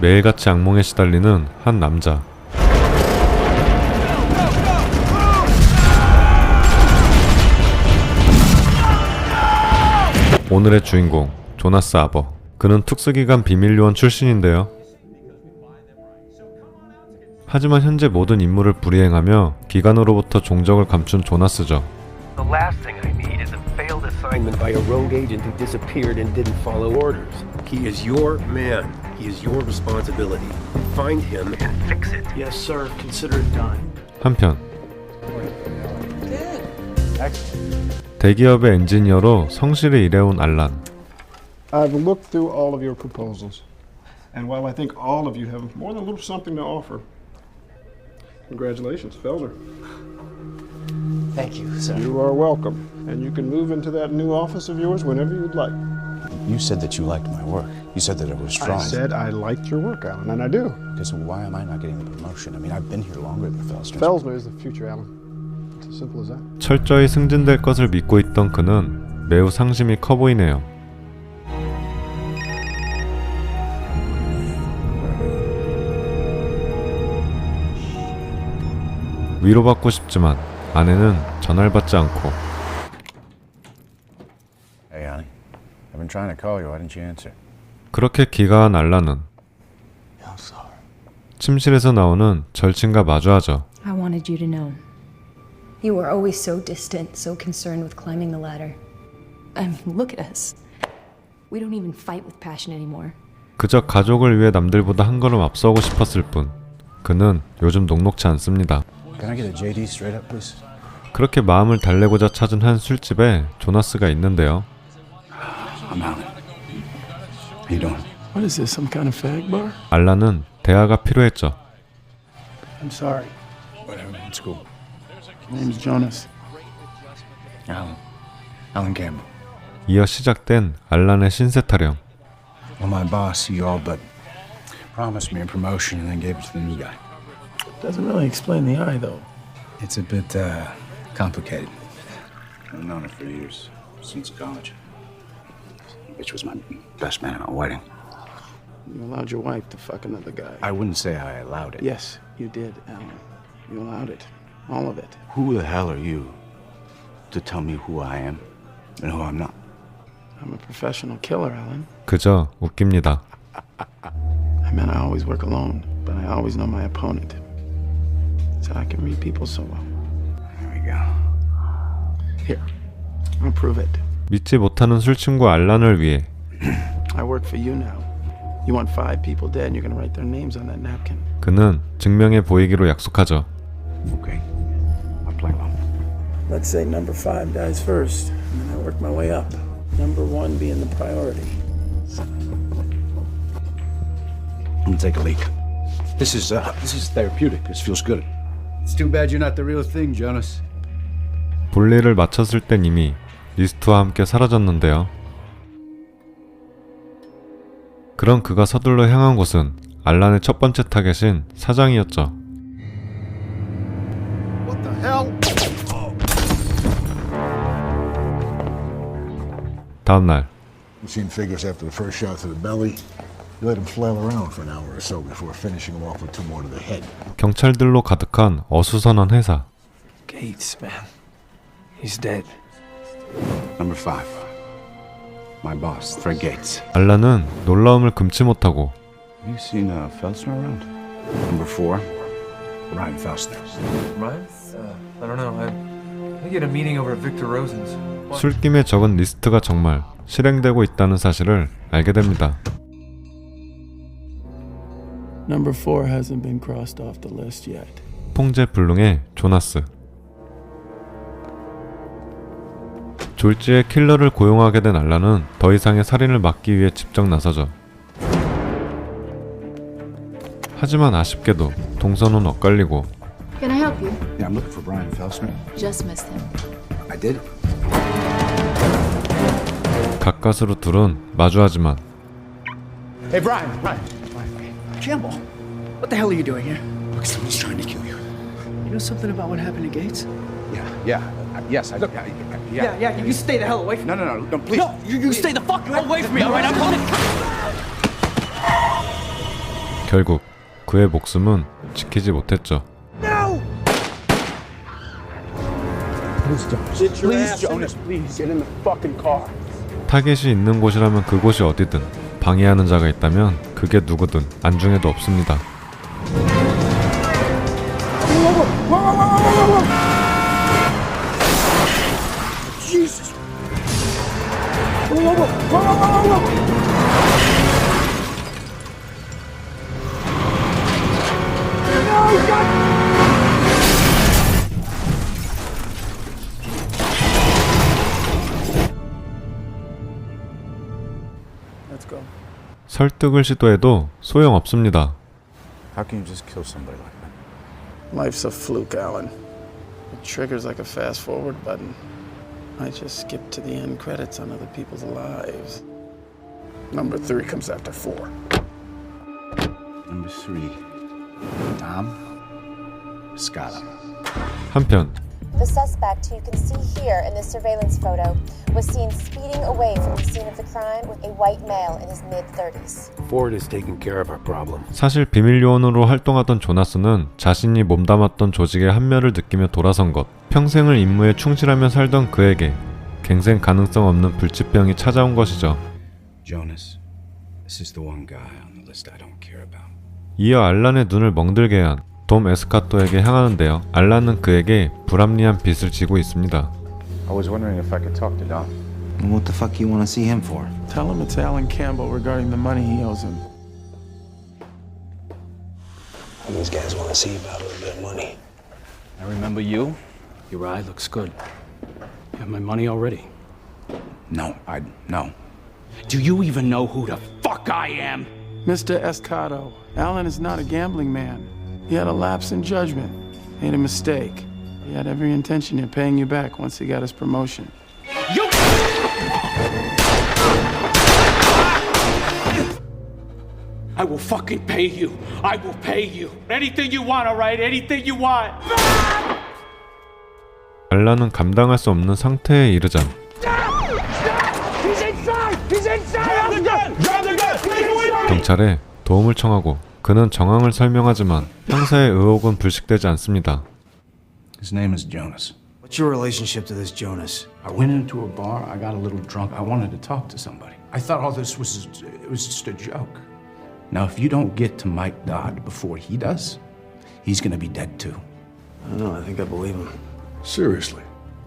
매일같이 악몽에 시달리는 한 남자. 오늘의 주인공 조나스 아버. 그는 특수기관 비밀요원 출신인데요. 하지만 현재 모든 임무를 불이행하며 기관으로부터 종적을 감춘 조나스죠. He is your responsibility. Find him and fix it. Yes, sir. Consider it done. 한편 대기업의 엔지니어로 성실히 일해온 알란. I've looked through all of your proposals, and while I think all of you have more than a little something to offer, congratulations, Felder. Thank you, sir. You are welcome, and you can move into that new office of yours whenever you'd like. You said that you liked my work. You said that it was strong. I said I liked your work, Alan, and I do. Okay, so why am I not getting the promotion? I mean, I've been here longer than Felsner. Felsner is the future, Alan. It's as simple as that. 철저히 승진될 것을 믿고 있던 그는 매우 상심이 커 보이네요. 위로받고 싶지만 아내는 전화를 받지 않고 Hey, honey. I've been trying to call you. Why didn't you answer? 그렇게 I'm sorry. 침실에서 나오는 절친과 마주하죠. I wanted you to know. You were always so distant, so concerned with climbing the ladder. I mean, look at us. We don't even fight with passion anymore. 그저 가족을 위해 남들보다 한 걸음 앞서고 싶었을 뿐 그는 요즘 녹록치 않습니다. Can I get a JD straight up, please? 그렇게 마음을 달래고자 찾은 한 술집에 조나스가 있는데요. I'm Alan. How you doing? What is this? Some kind of fag bar? 알라는 대화가 필요했죠. I'm sorry. Whatever, man. It's cool. My name's Jonas. Alan. Alan Campbell. 이어 시작된 알란의 신세 타령. Well, my boss, he all but promised me a promotion and then gave it to the new guy. Doesn't really explain the eye, though. It's a bit, uh, complicated. I've known her for years, since college. Bitch was my best man at my wedding. You allowed your wife to fuck another guy. I wouldn't say I allowed it. Yes, you did, Alan. You allowed it. All of it. Who the hell are you to tell me who I am and who I'm not? I'm a professional killer, Alan. 그저 웃깁니다. I mean, I always work alone, but I always know my opponent. So I can read people so well. There we go. Here, I'll prove it. 믿지 못하는 술친구 알란을 위해 I work for you now. You want five people dead, and you're gonna write their names on that napkin. 그는 증명해 보이기로 약속하죠. Okay. I'll play along. Let's say number five dies first, and then I work my way up. Number one being the priority. I'm gonna take a leak. This is uh, this is therapeutic. This feels good. It's too bad you're not the real thing, Jonas. 볼일을 마쳤을 땐 이미 리스트와 함께 사라졌는데요. 그런 그가 서둘러 향한 곳은 알란의 첫 번째 타겟인 사장이었죠. 다음 날 Machine figures after the first shot to the belly, you let him flail around for an hour or so before finishing him off with two more to the head. 경찰들로 가득한 어수선한 회사. Gates, man. He's dead. Number five. My boss, Fred Gates. 알란은 놀라움을 금치 못하고 Have you seen uh, Felsner around? Number four. Ryan Felsner. Ryan? Uh, I don't know. I, I get a meeting over at Victor Rosen's. 술김에 적은 리스트가 정말 실행되고 있다는 사실을 알게 됩니다. Number four hasn't been crossed off the list yet. 통제 불능의 조나스. 졸지에 킬러를 고용하게 된 알란은 더 이상의 살인을 막기 위해 직접 나서죠. 하지만 아쉽게도 동선은 엇갈리고 Can I help you? Yeah, I'm looking for Brian Felsner. Just missed him. I did. 가까스로 둘은 마주하지만 Hey, Brian. Brian. Brian. Campbell. What the hell are you doing here? Look, someone's trying to kill you. You know something about what happened to Gates? Yeah. Yeah. Uh, yes. I look. I, yeah. Yeah, yeah, you stay the hell away from No, no, no, no, please. No, you, you stay the fuck away from me, alright? I'm coming. 결국 그의 목숨은 지키지 못했죠. Please, Jonas, please get in the fucking car. 타겟이 있는 곳이라면 그곳이 어디든 방해하는 자가 있다면 그게 누구든 안중에도 없습니다. 설득을 시도해도 소용없습니다. How can you just kill somebody like that? Life's a fluke, Alan. It triggers like a fast forward button. I just skip to the end credits on other people's lives. Number three comes after four. Number three. Tom Scott. 한편 The suspect, who you can see here in this surveillance photo, was seen speeding away from the scene of the crime with a white male in his mid 30s. Ford is taking care of our problem. 사실 비밀 요원으로 활동하던 조나스는 자신이 몸담았던 조직의 한멸을 느끼며 돌아선 것, 평생을 임무에 충실하며 살던 그에게 갱생 가능성 없는 불치병이 찾아온 것이죠. Jonas. This is the one guy on the list I don't care about. 이어 알란의 눈을 멍들게 한 돔 에스카토에게 향하는데요. 알란은 그에게 불합리한 빚을 지고 있습니다. I was wondering if I could talk to Don. What the fuck you want to see him for? Tell him it's Alan Campbell regarding the money he owes him. These guys want to see about a little bit of money. I remember you. Your eye looks good. You have my money already. No, I no. Do you even know who the fuck I am? Mr. Escato, Alan is not a gambling man. He had a lapse in judgment, made a mistake. He had every intention of paying you back once he got his promotion. You! I will fucking pay you. I will pay you. Anything you want, alright? Anything you want. 알란은 감당할 수 없는 상태에 이르자 He's inside! He's inside! Drop the gun! Drop the gun! Please 경찰에 도움을 청하고 그는 정황을 설명하지만 형사의 의혹은 불식되지 않습니다. His name is Jonas. What's your relationship to this Jonas? I went into a bar. I got a little drunk. I wanted to talk to somebody. I thought all this was it was just a joke. Now, if you don't get to Mike Dodd before he does, he's gonna be dead too. I don't know. I think I believe him. Seriously.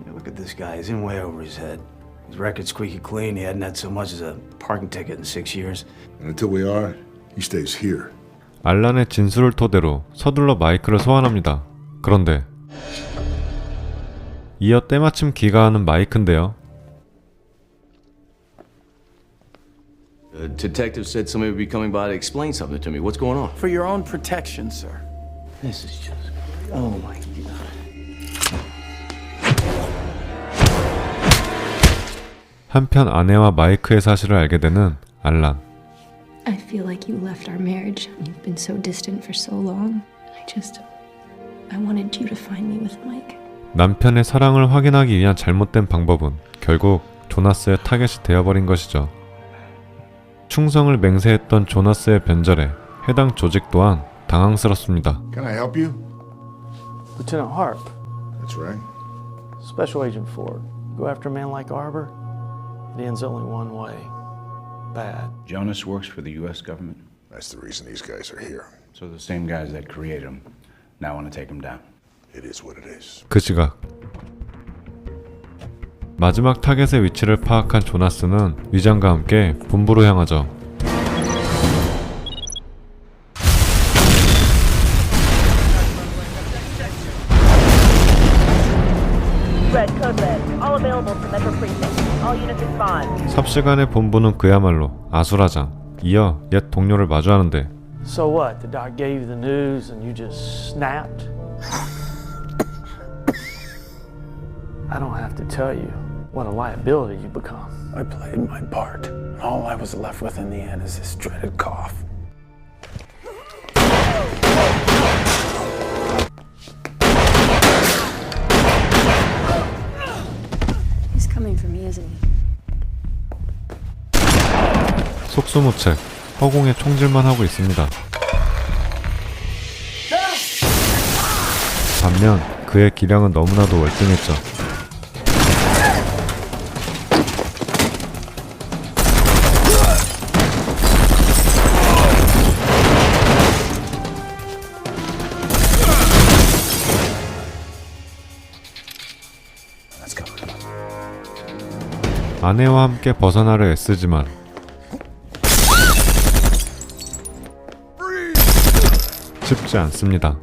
Yeah, look at this guy. He's in way over his head. His record's squeaky clean. He hadn't had so much as a parking ticket in six years. And until we are, he stays here. 알란의 진술을 토대로 서둘러 마이크를 소환합니다. 그런데 이어 때마침 귀가하는 마이크인데요. The detective said somebody would be coming by to explain something to me. What's going on? For your own protection, sir. This is just. Oh my god. 한편 아내와 마이크의 사실을 알게 되는 알란. I feel like you left our marriage. You've been so distant for so long. I just. I wanted you to find me with Mike. 남편의 사랑을 확인하기 위한 잘못된 방법은 결국 조나스의 타겟이 되어버린 것이죠. 충성을 맹세했던 조나스의 변절에 해당 조직 또한 당황스럽습니다. Can I help you? Lieutenant Harp, That's right. Special Agent Ford. Go after a man like Arbor, it ends only one way. Bad. Jonas works for the U.S. government, That's the reason these guys are here. so the same guys that created him now want to take him down. It is what it is. 그 시각 마지막 타겟의 위치를 파악한 조나스는 위장과 함께 본부로 향하죠. Red, code red. All available from Metro Precinct. All units respond. 삽시간의 본부는 그야말로 아수라장. 이어 옛 동료를 마주하는데 So what? The doc gave you the news and you just snapped? I don't have to tell you what a liability you become. I played my part. All I was left with in the end is this dreaded cough. isn't 속수무책 허공에 총질만 하고 있습니다. 반면 그의 기량은 너무나도 월등했죠. 아내와 함께 벗어나려 애쓰지만 쉽지 않습니다.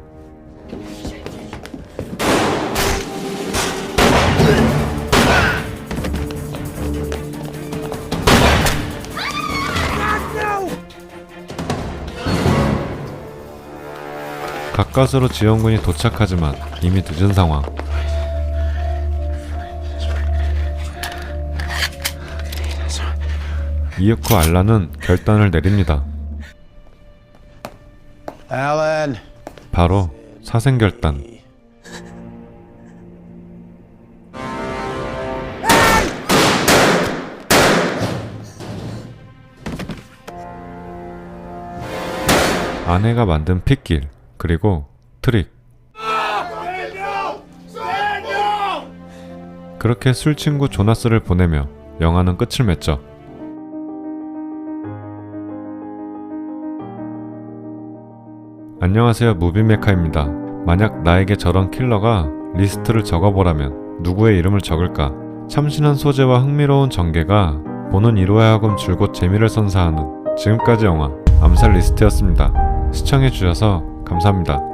가까스로 지원군이 도착하지만 이미 늦은 상황. 이윽고 알라는 결단을 내립니다. 바로 사생결단. 아내가 만든 핏길 그리고 트릭 그렇게 술친구 조나스를 보내며 영화는 끝을 맺죠. 안녕하세요 무비메카입니다. 만약 나에게 저런 킬러가 리스트를 적어보라면 누구의 이름을 적을까? 참신한 소재와 흥미로운 전개가 보는 이로야 하금 줄곧 재미를 선사하는 지금까지 영화 암살 리스트였습니다. 시청해주셔서 감사합니다.